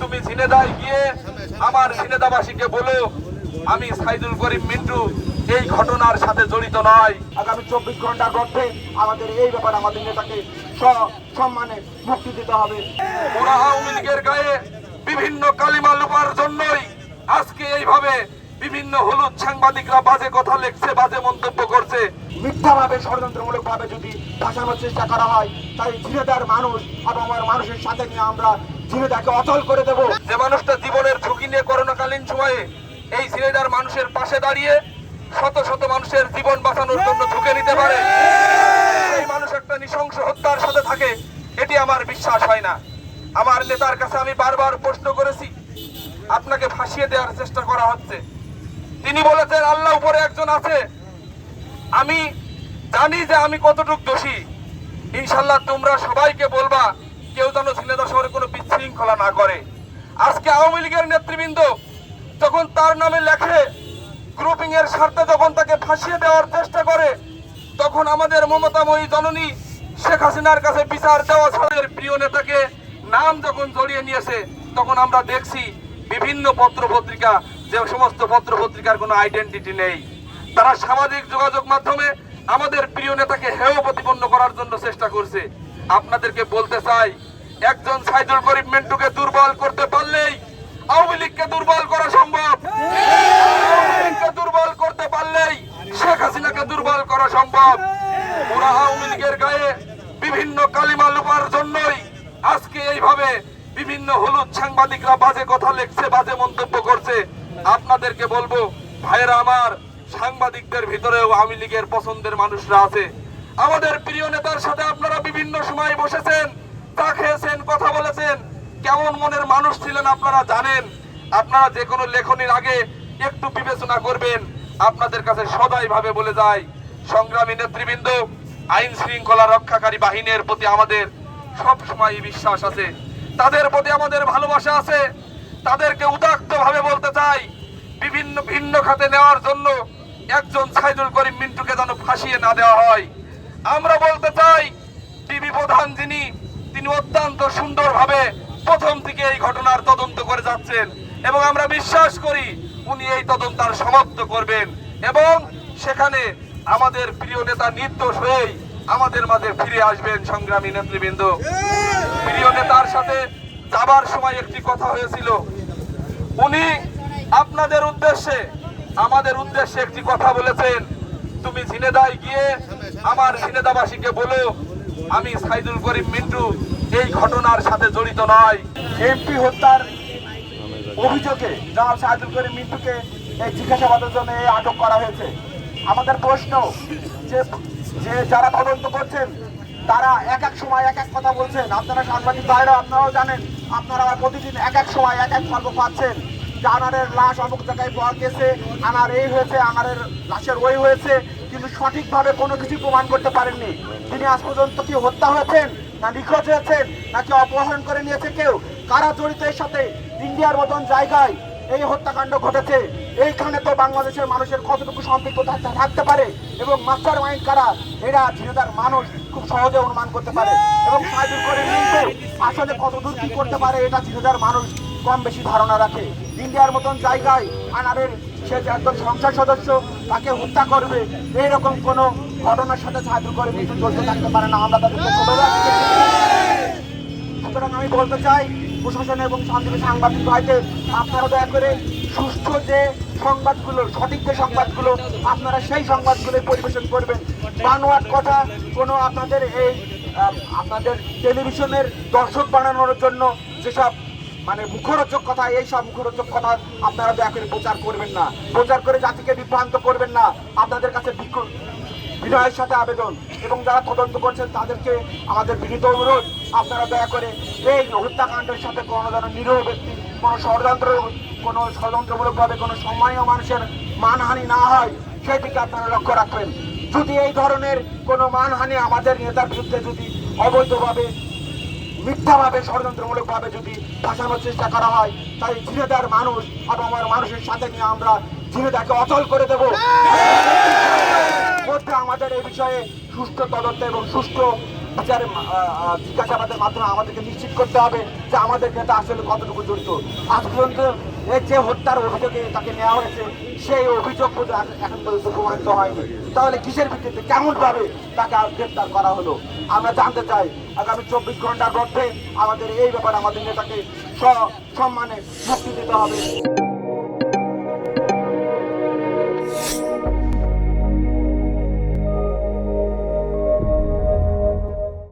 তুমি ঝিনেদায় গিয়ে আমার ঝিনেদাবাসীকে বলো, আমি সাইদুল করিম মিন্টু, এই ঘটনার সাথে জড়িত নয়। আগামী চব্বিশ ঘণ্টার মধ্যে আমাদের এই ব্যাপারে আমাদের নেতাকে সম্মানে মুক্তি দিতে হবে। আওয়ামী লীগের গায়ে বিভিন্ন কালিমা লুপার জন্যই আজকে এইভাবে বিভিন্ন হলুদ সাংবাদিকরা বাজে কথা লিখছে, বাজে মন্তব্য করছে। মিথ্যাভাবে ষড়যন্ত্রমূলক ভাবে যদি ভাসানোর চেষ্টা করা হয়, তাই ঝিনেদার মানুষ এবং আমার মানুষের সাথে নিয়ে আমরা ঝিনেদাকে অচল করে দেব। যে মানুষটা জীবনের ঝুঁকি নিয়ে করোনাকালীন সময়ে এই সিলেদার মানুষের পাশে দাঁড়িয়ে শত শত মানুষের জীবন বাঁচানোর জন্য ঝুঁকে নিতে পারে। এই মানুষ একটা নৃশংস হত্যার সাথে থাকে, এটি আমার বিশ্বাস হয় না। আমার নেতার কাছে আমি বারবার প্রশ্ন করেছি, আপনাকে ফাঁসিয়ে দেওয়ার চেষ্টা করা হচ্ছে। তিনি বলেছেন, আল্লাহ উপরে একজন আছে। আমি জানি যে আমি কতটুক দোষী। ইনশাল্লাহ তোমরা সবাইকে বলবা, কেউ যেন ঝিনেদা শহরে কোনো বিশৃঙ্খলা না করে। আজকে আওয়ামী লীগের নেতৃবৃন্দ যখন তার নামে লেখে গ্রুপিং এর স্বার্থে যখন তাকে ফাঁসিয়ে দেওয়ার চেষ্টা করে, তখন আমাদের মমতাময়ী জননী শেখ হাসিনার কাছে বিচার দেওয়া ছাড়ের প্রিয় নেতাকে নাম যখন জড়িয়ে নিয়েছে, তখন আমরা দেখছি বিভিন্ন পত্র পত্রিকা যে সমস্ত পত্র পত্রিকার কোনো আইডেন্টিটি নেই। তারা সামাজিক যোগাযোগ মাধ্যমে আমাদের প্রিয় নেতাকে হেয় প্রতিপন্ন করার জন্য চেষ্টা করছে। আপনাদেরকে বলতে চাই একজন সাইদুল করিম মেন্টুকে দুর্বল করতে পারলেই আওয়ামী লীগকে দুর্বল করা সম্ভব। দুর্বল করতে পারলেই শেখ হাসিনাকে দুর্বল করা সম্ভব। ওরা আওয়ামী লীগের গায়ে বিভিন্ন কালিমা লুপার জন্যই আজকে এইভাবে বিভিন্ন হলুদ সাংবাদিকরা বাজে কথা লিখছে, বাজে মন্তব্য করছে। আপনাদেরকে বলব, ভাইয়েরা আমার, সাংবাদিকদের ভিতরেও আওয়ামী লীগের পছন্দের মানুষরা আছে। আমাদের প্রিয় নেতার সাথে আপনারা বিভিন্ন সময় বসেছেন। চা খেয়েছেন কথা বলেছেন। কেমন মনের মানুষ ছিলেন আপনারা জানেন। আপনারা যে কোনো লেখনির আগে একটু বিবেচনা করবেন। আপনাদের কাছে সদাই ভাবে বলে যায় সংগ্রামী নেতৃবৃন্দ, আইন শৃঙ্খলা রক্ষাকারী বাহিনীর প্রতি আমাদের সব সময় বিশ্বাস আছে। তাদের প্রতি আমাদের ভালোবাসা আছে। তাদেরকে উদাত্ত ভাবে বলতে চাই, বিভিন্ন ভিন্ন খাতে নেওয়ার জন্য একজন সাইদুল করিম মিন্টুকে যেন ফাঁসিয়ে না দেওয়া হয়। আমরা বলতে চাই টিভি প্রধান যিনি তিনি অত্যন্ত সুন্দরভাবে প্রথম থেকে এই ঘটনার তদন্ত করে যাচ্ছেন এবং আমরা বিশ্বাস করি উনি এই তদন্ত সমাপ্ত করবেন এবং সেখানে আমাদের প্রিয় নেতা নির্দোষ হয়েই আমাদের মাঝে ফিরে আসবেন সংগ্রামী নেতৃবৃন্দ। প্রিয় নেতার সাথে যাবার সময় একটি কথা হয়েছিল। উনি আপনাদের উদ্দেশ্যে, আমাদের উদ্দেশ্যে একটি কথা বলেছেন। তুমি ঝিনেদায় গিয়ে আমার ঝিনেদাবাসীকে বলো আমি সাইদুল করিম মিন্টু, এই ঘটনার সাথে জড়িত নয়। এমপি হত্যার অভিযোগে জনাব সাইদুল করিম মৃত্যুকে এই জিজ্ঞাসাবাদের জন্য এই আটক করা হয়েছে। আমাদের প্রশ্ন, যে যে যারা তদন্ত করছেন, তারা এক এক সময় এক এক কথা বলছেন। আপনারা সাংবাদিক ভাইরা, আপনারাও জানেন, আপনারা প্রতিদিন এক এক সময় এক এক গল্প পাচ্ছেন যে আনারের লাশ অমুক জায়গায় পাওয়া গেছে, আনার এই হয়েছে, আনারের লাশের ওই হয়েছে। কিন্তু সঠিকভাবে কোনো কিছু প্রমাণ করতে পারেননি। তিনি আজ পর্যন্ত কি হত্যা হয়েছেন, না নিখোঁজ হয়েছেন, নাকি অপহরণ করে নিয়েছে কেউ? কারা জড়িত এর সাথে? ইন্ডিয়ার মতন জায়গায় এই হত্যাকাণ্ড ঘটেছে। এইখানে তো বাংলাদেশের মানুষের কতটুকু সম্পৃক্ততা থাকতে পারে? এবং মাস্টার মাইন্ড কারা? এরা ঝিনেদার মানুষ, খুব সহজে অনুমান করতে পারে। এবং সাহায্য করে আসলে কতদূর কি করতে পারে, এটা ঝিনেদার মানুষ কম বেশি ধারণা রাখে। ইন্ডিয়ার মতন জায়গায় আনারের সে যে একজন সংসদ সদস্য, তাকে হত্যা করবে, এইরকম কোনো ঘটনার সাথে সাহায্য করে কিন্তু চলতে থাকতে পারে না। আমরা তাদেরকে সুতরাং আমি বলতে চাই, প্রশাসন এবং শান্তি সাংবাদিক ভাইদের, আপনারা দয়া করে সুস্থ যে সংবাদগুলো, সঠিক যে সংবাদগুলো, আপনারা সেই সংবাদগুলো পরিবেশন করবেন। বানোয়াট কথা কোনো আপনাদের এই আপনাদের টেলিভিশনের দর্শক বানানোর জন্য যেসব মানে মুখরোচক কথা, এই সব মুখরোচক কথা আপনারা দয়া করে প্রচার করবেন না। প্রচার করে জাতিকে বিভ্রান্ত করবেন না। আপনাদের কাছে বিনয়ের সাথে আবেদন এবং যারা তদন্ত করছেন তাদেরকে আমাদের বিনীত অনুরোধ, আপনারা দয়া করে এই হত্যাকাণ্ডের সাথে কোনো যেন নিরীহ ব্যক্তি, কোনো ষড়যন্ত্র, কোনো ষড়যন্ত্রমূলকভাবে কোনো সম্মানীয় মানুষের মানহানি না হয় সেই দিকে আপনারা লক্ষ্য রাখবেন। যদি এই ধরনের কোনো মানহানি আমাদের নেতার বিরুদ্ধে যদি অবৈধভাবে মিথ্যাভাবে ষড়যন্ত্রমূলকভাবে যদি ফাঁসানোর চেষ্টা করা হয় তাই ঝিনেদার মানুষ এবং আমার মানুষের সাথে নিয়ে আমরা ঝিনেদাকে অচল করে দেব। মধ্যে আমাদের এই বিষয়ে সুষ্ঠু তদন্ত এবং সুষ্ঠু জিজ্ঞাসাবাদের মাধ্যমে আমাদেরকে নিশ্চিত করতে হবে যে আমাদের নেতা আসলে কতটুকু জড়িত। আজ পর্যন্ত এই যে হত্যার অভিযোগে তাকে নেওয়া হয়েছে, সেই অভিযোগ এখন- পর্যন্ত প্রমাণিত হয়নি। তাহলে কিসের ভিত্তিতে কেমন ভাবে তাকে গ্রেপ্তার করা হলো? আমরা জানতে চাই, আগামী চব্বিশ ঘণ্টার মধ্যে আমাদের এই ব্যাপারে আমাদের নেতাকে সম্মানে মুক্তি দিতে হবে।